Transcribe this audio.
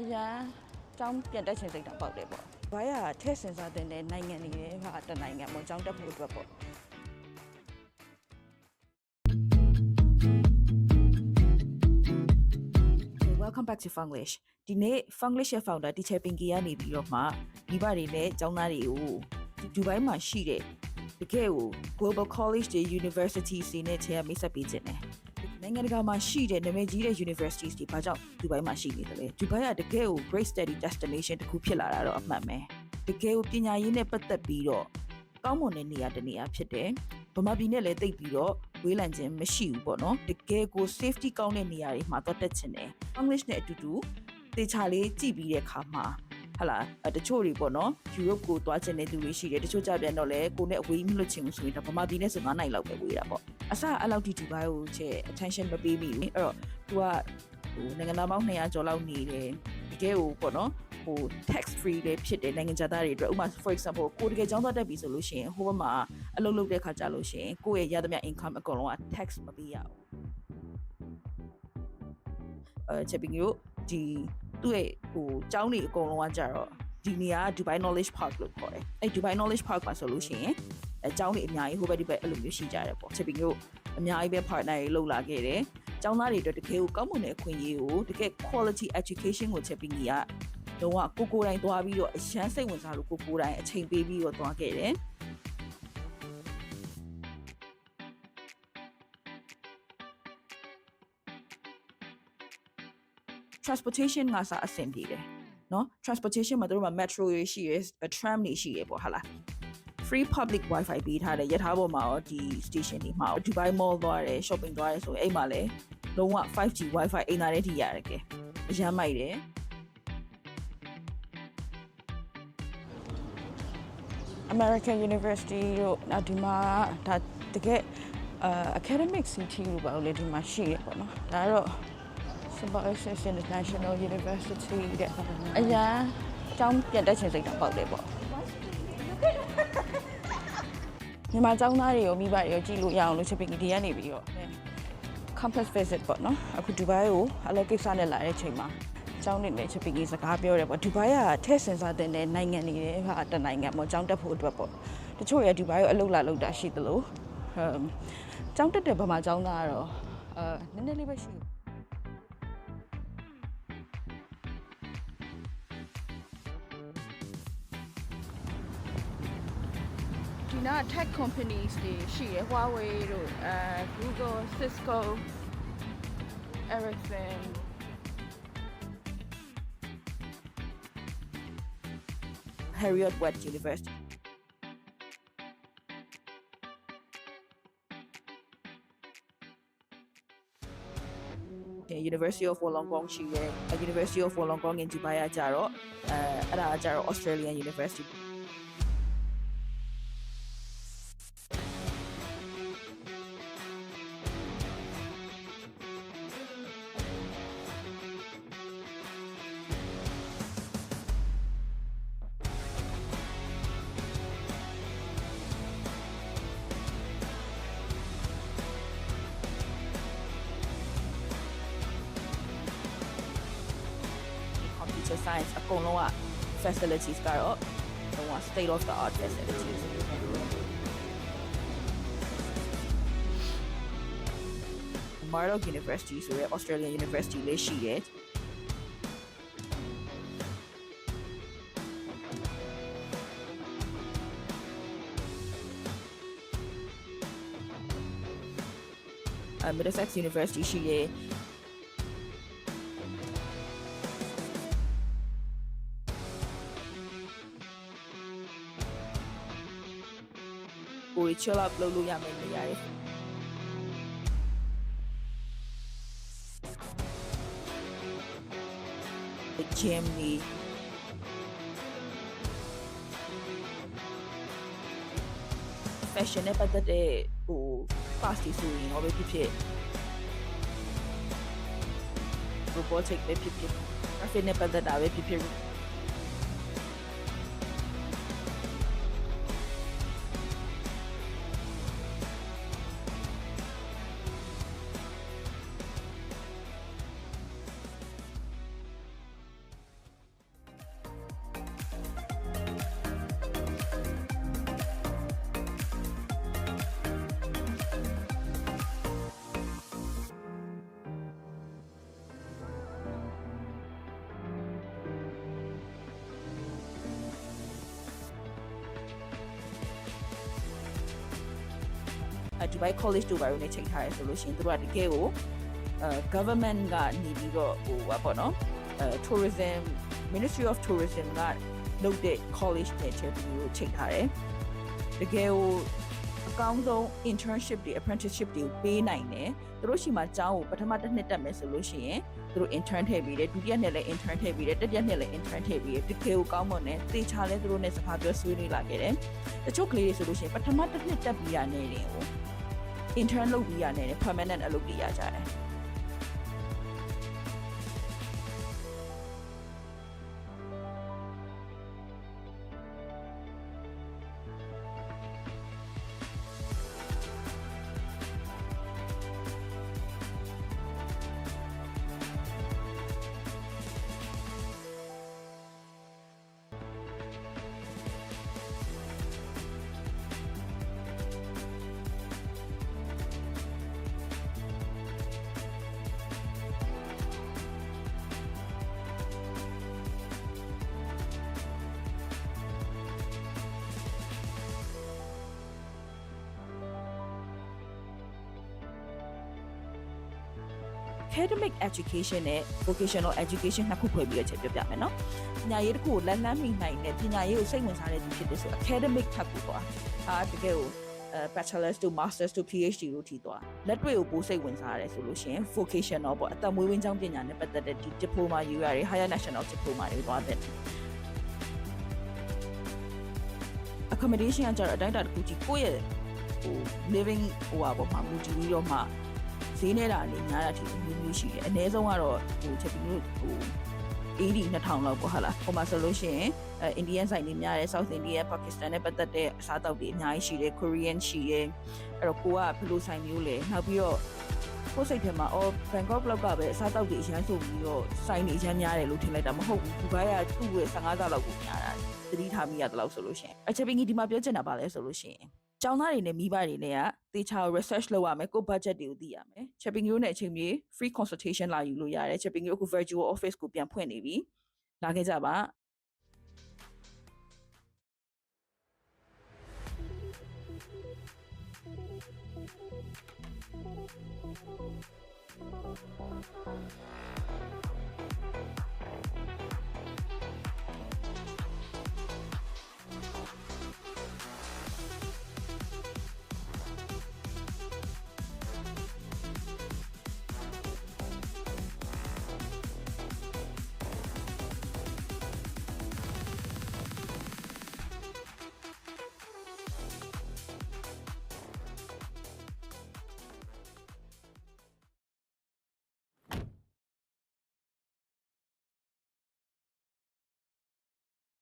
အရန်ကျောင်းပြန်တက်ချင်စိတ်တော့ပေါက်တယ်ပေါ့ဘာရထည့်စင်စားတဲ့နိုင်ငံတွေရဲ့ဟာတနိုင်ငံပေါ့ကျောင်းတက်ဖို့အတွက်ပေါ့ Okay, welcome back to Funglish ဒီနေ့ Funglish ရဲ့ founder teacher Pinky ကနေပြီးတော့မှမိဘတွေနဲ့ကျောင်းသားတွေကိုဒူဘိုင်းမှာရှိတဲ့တကယ်ကို Global College တွေ University တွေနဲ့ချင်းမိတ်ဆက်ပေးခြင်းတယ် နိုင်ငံတကာမှာရှိတဲ့နာမည်ကြီးတဲ့ universities တွေဘာကြောင့်ဒူဘိုင်းမှာရှိနေတယ်လဲဒူဘိုင်းကတကယ်ကို great study destination တစ်ခုဖြစ်လာတာတော့အမှန်ပဲတကယ်ကိုပညာရေးနဲ့ပတ်သက်ပြီးတော့ကောင်းမွန်တဲ့နေရာတစ်နေရာဖြစ်တယ်ဗမာပြည်နဲ့လည်းတိတ်ပြီးတော့ဝေးလံခြင်းမရှိဘူးပေါ့နော်တကယ်ကို safety ကောင်းတဲ့နေရာတွေမှာတော့တက်ချင်တယ် English နဲ့အတူတူတေချာလေးကြည့်ပြီးတဲ့အခါမှာ ဟလာအဲ့တချို့တွေပေါ့နော် Europe ကိုသွားချင်တဲ့သူတွေရှိတယ်တချို့ကြပြန်တော့လဲကိုနဲ့အဝေးမလွတ်ချင်ဘူးဆိုရင်တော့ဗမာပြည်နဲ့ဆို9နိုင်လောက်ပဲဝေးတာပေါ့အစအဲ့လောက်ဒီဒူဘိုင်းကိုချက် attention မပေးမိဘူးအဲ့တော့ तू ကဟိုနိုင်ငံသားပေါင်း200ကျော်လောက်နေတယ်တကယ်ကိုပေါ့နော်ဟို tax free လေးဖြစ်တဲ့နိုင်ငံသားတွေအတွက်ဥပမာ for example ကိုတကယ်ကျောင်းသားတက်ပြီဆိုလို့ရှိရင်ဟိုဘက်မှာအလုပ်လုပ်တဲ့ခါကြလို့ရှိရင်ကိုယ့်ရဲ့ရသမျှ income အကုန်လုံးက tax မပေးရဘူးအဲချက်ပြီးတို့ဒီ သူ့ရဲ့ဟိုကျောင်းတွေအကုန်လုံးကကြတော့ဒီနေရာက Dubai Knowledge Park လို့ခေါ်တယ်အဲ Dubai Knowledge Park မှာဆိုလို့ရှိရင်အဲကျောင်းတွေအများကြီးဟိုဘက်ဒီဘက်အဲ့လိုမျိုးရှိကြတယ်ပေါ့ချက်ပြီးတို့အများကြီးပဲ partner တွေလုပ်လာခဲ့တယ်ကျောင်းသားတွေအတွက်တကယ်ကိုကောင်းမွန်တဲ့အခွင့်အရေးကိုတကယ် quality education ကိုချက်ပြီးကြီးကတော့ကိုကိုတိုင်းသွားပြီးတော့အရန်စိတ်ဝင်စားလို့ကိုကိုတိုင်းအချိန်ပေးပြီးတော့သွားခဲ့တယ် transportation ကစားအဆင်ပြေတယ်နော် transportation မှာတို့မှာ metro တွေရှိရယ် tram တွေရှိရယ်ပေါ့ဟာလား free public wifi ပေးထားတယ်ရထားပေါ်မှာရောဒီ station တွေမှာ Dubai Mall သွားတယ် shopping သွားတယ်ဆိုရင်အဲ့မှာလည်းလုံးဝ 5G wifi အိမ်သားတဲ့ထိရတယ်ကဲအရမ်းမိုက်တယ်အမေရိကန် University တို့နောက်ဒီမှာဒါတကယ် academic city လို့ပါလို့လေဒီမှာရှိရပေါ့နော်ဒါကတော့ Symbiosis International University တဲ့အရန်အကြောင်းပြန်တက်ချင်စိတ်တော့ပေါက်တယ်ပေါ့မြန်မာကျောင်းသားတွေကိုမိဘတွေကိုကြည့်လို့ရအောင်လို့ချက်ပင်ဒီကနေပြီးတော့ campus visit ပေါ့နော်အခုဒူဘိုင်းကိုအလုပ်ကိစ္စနဲ့လာတဲ့အချိန်မှာကျောင်းနေနဲ့ချက်ပင်ကြီးစကားပြောတယ်ပေါ့ဒူဘိုင်းကထည့်စင်စားတဲ့နိုင်ငံတွေရဲ့ဟာတနိုင်ငံပေါ့ကျောင်းတက်ဖို့အတွက်ပေါ့တချို့ရဲ့ဒူဘိုင်းကိုအလုပ်လာလုပ်တာရှိသလိုအမ်ကျောင်းတက်တဲ့ဗမာကျောင်းသားကတော့အာနည်းနည်းလေးပဲရှိတယ် ဒီနာ tech companies တွေရှိရယ် Huawei တို့အဲ Google Cisco Ericsson Harriet West University တဲ့ University of Wollongong ရှိရယ် University of Wollongong in Dubai ကကြတော့အဲအဲ့ဒါကကြတော့ Australian University computer science အကုန်လုံးက facilities ကတော့ဟိုက state of the art facilities Murdoch University ဆိုရဲ Australian University လေးရှိတယ်အဲ Middlesex University ရှိတယ် ကိုယ် chill out လုပ်လို့ရမယ့်နေရာတွေ the gym တွေ fashion နဲ့ပတ်သက်တဲ့ဟို class တွေဆိုရင်တော့ပဲဖြစ်ဖြစ် robotic ပဲဖြစ်ဖြစ် graphic နဲ့ပတ်သက်တာပဲဖြစ်ဖြစ် အဲ Dubai College တို့ဘာလို့နေချိန်ထားရဲဆိုလို့ရှိရင်တို့ကတကယ်ကိုအဲ government ကနေပြီးတော့ဟိုပါပေါ့နော်အဲ tourism Ministry of Tourism ကလုပ်တဲ့ college နဲ့ချက်ပြီးကိုချိန်ထားတယ်တကယ်ကို အကောင်းဆုံး internship တွေ apprenticeship တွေပေးနိုင်တယ်သူတို့ရှိမှကျောင်းကိုပထမတစ်နှစ်တက်မယ်ဆိုလို့ရှိရင်သူတို့ intern ထည့်ပြီးတယ်ဒုတိယနှစ်လည်း intern ထည့်ပြီးတယ်တတိယနှစ်လည်း intern ထည့်ပြီးတယ်တကယ်ကိုကောင်းမွန်တယ်သေချာလဲသူတို့နဲ့စကားပြောဆွေးနွေးလာခဲ့တယ်တချို့ကလေးတွေဆိုလို့ရှိရင်ပထမတစ်နှစ်တက်ပြီးရနေတယ်ဟို intern လုပ်ပြီးရနေတယ် permanent အလုပ်ပြီးရကြတယ် academic education နဲ့ vocational education နှစ်ခုဖွဲ့ပြီးတော့ချက်ပြောပြမယ်နော်ပညာရေးတစ်ခုကိုလက်လန်းမိနိုင်တဲ့ပညာရေးကိုစိတ်ဝင်စားတဲ့သူဖြစ်တဲ့ဆို academic ထပ်ကိုပေါ့အာတကယ်ကိုအဲ bachelor's to master's to phd လို့ထိသွားလက်တွေ့ကိုပိုစိတ်ဝင်စားရတယ်ဆိုလို့ရှိရင် vocational ပေါ့အသက်မွေးဝင်းကြောင်းပညာနဲ့ပတ်သက်တဲ့ဒီ diploma ယူရတယ် higher national diploma တွေသွားတဲ့ accommodation ကကြတော့အတိုင်းအတာတစ်ခုကြီးကိုယ့်ရဲ့ဟို living ဟိုပါပေါ့မှာမူတည်ပြီးတော့မှ ဈေးနေတာနေများတာဒီမျိုးမျိုးရှိတယ်အနည်းဆုံးကတော့ဟိုချက်ပြီးလို့ဟို80 2000လောက်ပေါ့ဟာလားဟိုမှာဆိုလို့ရှိရင်အဲ Indian ဆိုင်တွေများတယ် South India Pakistan နဲ့ပတ်သက်တဲ့အစားအသောက်တွေအများကြီးရှိတယ် Korean ရှိတယ်အဲ့တော့ကိုကဘယ်လိုဆိုင်မျိုးလဲနောက်ပြီးတော့ကိုယ်စိတ်ထဲမှာအော် Bangkok လောက်ကပဲအစားအသောက်တွေအရန်ဆိုပြီးတော့ဆိုင်တွေအရန်များတယ်လို့ထင်လိုက်တာမဟုတ်ဘူးဒီဘက်ကသူ့ရဲ့15ဆလောက်ကိုများတာသတိထားမိရတယ်လို့ဆိုလို့ရှိရင်အချက်ပင်ကြီးဒီမှာပြောချင်တာပါလဲဆိုလို့ရှိရင် ကျောင်းသားတွေနဲ့မိဘတွေနဲ့ကတေချာ research လုပ်ရမယ်ကို budget တွေကိုသိရမယ် shopping ရိုးနဲ့အချိန်မြေ free consultation လာယူလို့ရတယ် shopping ရိုးအခု virtual office ကိုပြန်ဖွင့်နေပြီလာခဲ့ကြပါ။